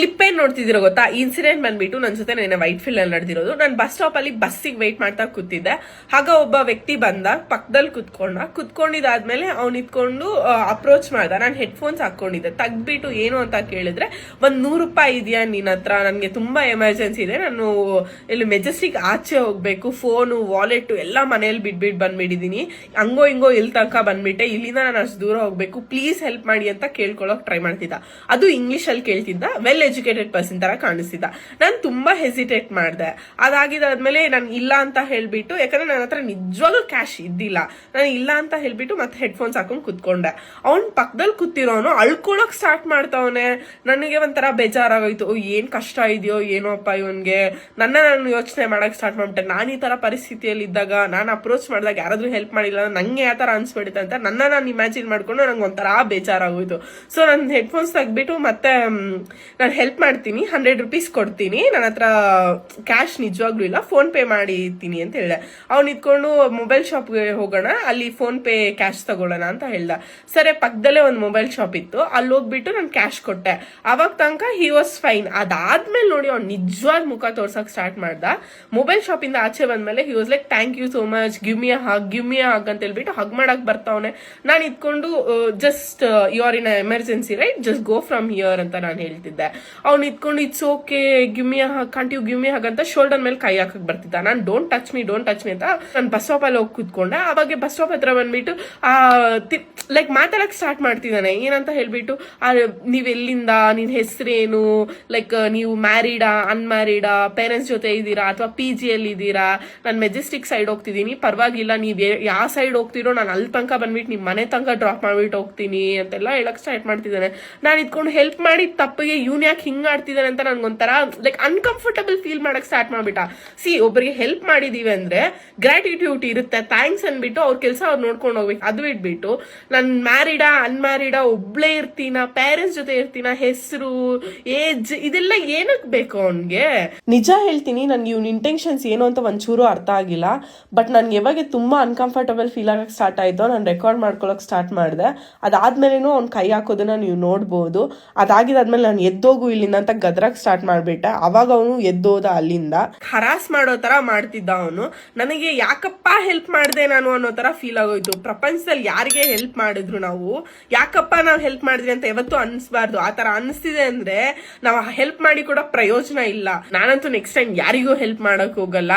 Clip ಏನ್ ನೋಡ್ತಿದ್ದೀರೋ ಗೊತ್ತಾ? Incident ಬಂದ್ಬಿಟ್ಟು ನನ್ನ ಜೊತೆ ನೆನ್ನೆ ವೈಟ್ ಫೀಲ್ಡ್ ಅಲ್ಲಿ ನಡೆದಿರೋದು. ನಾನು ಬಸ್ ಸ್ಟಾಪ್ ಅಲ್ಲಿ ಬಸ್ಸಿಗೆ ವೆಯ್ಟ್ ಮಾಡ್ತಾ ಕೂತಿದ್ದೆ. ಆಗ ಒಬ್ಬ ವ್ಯಕ್ತಿ ಬಂದ ಪಕ್ಕದಲ್ಲಿ ಕುತ್ಕೊಂಡ. ಕುತ್ಕೊಂಡಿದ್ದಾದ್ಮೇಲೆ ಅವ್ನು ಇತ್ಕೊಂಡು ಅಪ್ರೋಚ್ ಮಾಡ್ದ. ನಾನು ಹೆಡ್ಫೋನ್ಸ್ ಹಾಕೊಂಡಿದ್ದೆ. ತೆಗ್ದ್ಬಿಟ್ಟು ಏನು ಅಂತ ಕೇಳಿದ್ರೆ, ಒಂದ್ ನೂರು ರೂಪಾಯಿ ಇದೆಯಾ ನಿನ್ನ ಹತ್ರ? ನನಗೆ ತುಂಬಾ ಎಮರ್ಜೆನ್ಸಿ ಇದೆ. ನಾನು ಇಲ್ಲಿ ಮೆಜೆಸ್ಟಿಕ್ ಆಚೆ ಹೋಗ್ಬೇಕು. ಫೋನು ವಾಲೆಟ್ ಎಲ್ಲ ಮನೇಲಿ ಬಿಟ್ಬಿಟ್ಟು ಬಂದ್ಬಿಟ್ಟಿದ್ದೀನಿ ಹಂಗೋ ಹಿಂಗೋ ಇಲ್ಲಿ ತನಕ ಬಂದ್ಬಿಟ್ಟೆ. ಇಲ್ಲಿಂದ ನಾನು ಅಷ್ಟು ದೂರ ಹೋಗ್ಬೇಕು. ಪ್ಲೀಸ್ ಹೆಲ್ಪ್ ಮಾಡಿ ಅಂತ ಕೇಳ್ಕೊಳಕ್ ಟ್ರೈ ಮಾಡ್ತಿದ್ದ. ಅದು ಇಂಗ್ಲಿಷ್ ಅಲ್ಲಿ ಕೇಳ್ತಿದ್ದ. ವೆಲ್ ಎಜುಕೇಟೆಡ್ ಪರ್ಸನ್ ತರ ಕಾಣಿಸ್ತಿದ್ದ. ನಾನು ತುಂಬಾ ಹೆಸಿಟೇಟ್ ಮಾಡಿದೆ. ಅದಾಗಿದಾದ್ಮೇಲೆ ನಾನು ಇಲ್ಲ ಅಂತ ಹೇಳ್ಬಿಟ್ಟು ಯಾಕಂದ್ರೆ ನನ್ನ ಹತ್ರ ನಿಜವಾಗ್ಲೂ ಕ್ಯಾಶ್ ಇದ್ದಿಲ್ಲ. ನಾನು ಇಲ್ಲ ಅಂತ ಹೇಳ್ಬಿಟ್ಟು ಮತ್ತೆ ಹೆಡ್ಫೋನ್ಸ್ ಹಾಕೊಂಡು ಕುತ್ಕೊಂಡೆ. ಅವ್ನ್ ಪಕ್ಕದಲ್ಲಿ ಕೂತಿರೋನು ಅಳ್ಕೊಳಕ್ ಸ್ಟಾರ್ಟ್ ಮಾಡ್ತಾವನೆ. ನನಗೆ ಒಂಥರ ಬೇಜಾರಾಗೋಯ್ತು. ಓ, ಏನ್ ಕಷ್ಟ ಇದೆಯೋ ಏನೋ ಅಪ್ಪ ಇವನ್ಗೆ. ನನ್ನ ನಾನು ಯೋಚನೆ ಮಾಡಕ್ ಸ್ಟಾರ್ಟ್ ಮಾಡ್ಬಿಟ್ಟೆ. ನಾನು ಈ ತರ ಪರಿಸ್ಥಿತಿಯಲ್ಲಿ ಇದ್ದಾಗ ನಾನು ಅಪ್ರೋಚ್ ಮಾಡಿದಾಗ ಯಾರಾದ್ರೂ ಹೆಲ್ಪ್ ಮಾಡಿಲ್ಲ ನಂಗೆ ಯಾವ ತರ ಅನ್ಸ್ಬಿಡುತ್ತೆ ಅಂತ ನನ್ನ ನಾನು ಇಮ್ಯಾಜಿನ್ ಮಾಡ್ಕೊಂಡು ನಂಗೆ ಒಂಥರ ಬೇಜಾರಾಗೋಯ್ತು. ಸೊ ನನ್ನ ಹೆಡ್ಫೋನ್ಸ್ ತೆಗ್ಬಿಟ್ಟು ಮತ್ತೆ ನಾನು ಹೆಲ್ಪ್ ಮಾಡ್ತೀನಿ ಹಂಡ್ರೆಡ್ ರುಪೀಸ್ ಕೊಡ್ತೀನಿ ನನ್ನ ಹತ್ರ ಕ್ಯಾಶ್ ನಿಜವಾಗ್ಲೂ ಇಲ್ಲ ಫೋನ್ ಪೇ ಮಾಡಿರ್ತೀನಿ ಅಂತ ಹೇಳಿದೆ. ಅವ್ನು ಇದ್ಕೊಂಡು ಮೊಬೈಲ್ ಶಾಪ್ಗೆ ಹೋಗೋಣ, ಅಲ್ಲಿ ಫೋನ್ ಪೇ ಕ್ಯಾಶ್ ತಗೊಳ್ಳೋಣ ಅಂತ ಹೇಳ್ದ. ಸರಿ, ಪಕ್ಕದಲ್ಲೇ ಒಂದು ಮೊಬೈಲ್ ಶಾಪ್ ಇತ್ತು, ಅಲ್ಲಿ ಹೋಗ್ಬಿಟ್ಟು ನಾನು ಕ್ಯಾಶ್ ಕೊಟ್ಟೆ. ಅವಾಗ ತನಕ ಹಿ ವಾಸ್ ಫೈನ್ ಅದಾದ್ಮೇಲೆ ನೋಡಿ ಅವ್ನು ನಿಜವಾಗ್ ಮುಖ ತೋರ್ಸಕ್ ಸ್ಟಾರ್ಟ್ ಮಾಡ್ದ. ಮೊಬೈಲ್ ಶಾಪ್ ಇಂದ ಆಚೆ ಬಂದ್ಮೇಲೆ he was like thank you so much me hug me hug ಅಂತ ಹೇಳ್ಬಿಟ್ಟು ಹಗ್ ಮಾಡಕ್ ಬರ್ತಾವನೆ. ನಾನು ಇದ್ಕೊಂಡು just you are in emergency right just go from here ಅಂತ ನಾನು ಹೇಳ್ತಿದ್ದೆ. ಅವ್ನು ಇದ್ಕೊಂಡು ಇಟ್ಸ್ ಓಕೆ ಗಿಮ್ಮಿ ಮಿ ಗಿಮ್ಮಿ ಹಾಗಂತ ಶೋಲ್ಡರ್ ಮೇಲೆ ಕೈ ಹಾಕಕ್ ಬರ್ತಿದ್ದ. ನಾನು don't touch me don't touch me ಅಂತ ನಾನು ಬಸ್ ಸ್ಟಾಪ್ ಅಲ್ಲಿ ಹೋಗಿ ಕೂತ್ಕೊಂಡೆ. ಅವಾಗ ಬಸ್ ಸ್ಟಾಪ್ ಹತ್ರ ಬಂದ್ಬಿಟ್ಟು, ಆ ಲೈಕ್ ಮಾತಾಡಕ್ ಸ್ಟಾರ್ಟ್ ಮಾಡ್ತಿದ್ದಾನೆ. ಏನಂತ ಹೇಳ್ಬಿಟ್ಟು ಆ, ನೀವ್ ಎಲ್ಲಿಂದ ನಿನ್ ಹೆಸರೇನು? ಲೈಕ್ ನೀವು ಮ್ಯಾರಿಡಾ ಅನ್ಮ್ಯಾರಿಡಾ ಪೇರೆಂಟ್ಸ್ ಜೊತೆ ಇದ್ದೀರಾ? ಅಥವಾ ಪಿ ಜಿಯಲ್ಲಿ ಇದ್ದೀರಾ? ನಾನು ಮೆಜೆಸ್ಟಿಕ್ ಸೈಡ್ ಹೋಗ್ತಿದ್ದೀನಿ. ಪರವಾಗಿಲ್ಲ ನೀವು ಯಾವ ಸೈಡ್ ಹೋಗ್ತಿರೋ ನಾನು ಅಲ್ಲಿ ತನಕ ಬಂದ್ಬಿಟ್ಟು ನಿಮ್ಮ ಮನೆ ತನಕ ಡ್ರಾಪ್ ಮಾಡ್ಬಿಟ್ಟು ಹೋಗ್ತೀನಿ ಅಂತೆಲ್ಲ ಹೇಳಕ್ ಸ್ಟಾರ್ಟ್ ಮಾಡ್ತಿದ್ದಾನೆ. ನಾನು ಇದ್ಕೊಂಡು ಹೆಲ್ಪ್ ಮಾಡಿ ತಪ್ಪಿಗೆ ಇವ್ನು ಯಾಕೆ ಹಿಂಗ್ ಆಡ್ತಿದ್ದಾನೆ ಅಂತ ನನ್ಗೊಂಥರ ಲೈಕ್ ಅನ್ಕಂಫರ್ಟಬಲ್ ಫೀಲ್ ಮಾಡಕ್ ಸ್ಟಾರ್ಟ್ ಮಾಡ್ಬಿಟ್ಟ. ಸಿ ಒಬ್ಬರಿಗೆ ಹೆಲ್ಪ್ ಮಾಡಿದೀವಿ ಅಂದ್ರೆ ಗ್ರ್ಯಾಟಿಟ್ಯೂಡ್ ಇರುತ್ತೆ ಥ್ಯಾಂಕ್ಸ್ ಅನ್ಬಿಟ್ಟು ಅವ್ರ ಕೆಲಸ ಅವ್ರು ನೋಡ್ಕೊಂಡು ಹೋಗ್ಬೇಕು. ಅದು ಇಟ್ಬಿಟ್ಟು ನಾನು ಮ್ಯಾರಿಡಾ ಅನ್ಮ್ಯಾರಿಡಾ ಒಬ್ಳೇ ಇರ್ತೀನ ಪೇರೆಂಟ್ಸ್ ಜೊತೆ ಇರ್ತೀನ ಹೆಸರು ಏಜ್ ಇದೆಲ್ಲ ಏನಕ್ ಬೇಕು ಅವನ್ಗೆ? ನಿಜ ಹೇಳ್ತೀನಿ ನನ್ಗೆ ಇವ್ನ ಇಂಟೆನ್ಷನ್ಸ್ ಏನು ಅಂತ ಒಂಚೂರು ಅರ್ಥ ಆಗಿಲ್ಲ. ಬಟ್ ನನ್ಗೆ ಯಾವಾಗ ತುಂಬಾ ಅನ್ಕಂಫರ್ಟಬಲ್ ಫೀಲ್ ಆಗಕ್ಕೆ ಸ್ಟಾರ್ಟ್ ಆಯ್ತು ನಾನು ರೆಕಾರ್ಡ್ ಮಾಡ್ಕೊಳಕ್ ಸ್ಟಾರ್ಟ್ ಮಾಡಿದೆ. ಅದಾದ್ಮೇಲೆನೂ ಅವ್ನು ಕೈ ಹಾಕೋದನ್ನ ನೀವು ನೋಡ್ಬೋದು. ಅದಾಗಿದಾದ್ಮೇಲೆ ನಾನು ಎದ್ದೋಗು ಇಲ್ಲಿಂದ ಅಂತ ಗದ್ರಾಗ್ ಸ್ಟಾರ್ಟ್ ಮಾಡ್ಬಿಟ್ಟೆ. ಅವಾಗ ಅವನು ಎದ್ದೋದ ಅಲ್ಲಿಂದ. ಹರಾಸ್ ಮಾಡೋ ತರ ಮಾಡ್ತಿದ್ದ ಅವನು. ನನಗೆ ಯಾಕಪ್ಪ ಹೆಲ್ಪ್ ಮಾಡ್ದೆ ನಾನು ಅನ್ನೋ ತರ ಫೀಲ್ ಆಗೋಯ್ತು. ಪ್ರಪಂಚದಲ್ಲಿ ಯಾರಿಗೆ ಹೆಲ್ಪ್ ಮಾಡಿದ್ರು ನಾವು. ಯಾಕಪ್ಪ ನಾವು ಹೆಲ್ಪ್ ಮಾಡಿದ್ವಿ ಅಂತ ಯಾವತ್ತೂ ಅನ್ಸ್ಬಾರ್ದು. ಆ ತರ ಅನಿಸ್ತಿದೆ ಅಂದ್ರೆ ನಾವು ಹೆಲ್ಪ್ ಮಾಡಿ ಕೂಡ ಪ್ರಯೋಜನ ಇಲ್ಲ. ನಾನಂತೂ ನೆಕ್ಸ್ಟ್ ಟೈಮ್ ಯಾರಿಗೂ ಹೆಲ್ಪ್ ಮಾಡಕ್ ಹೋಗಲ್ಲ.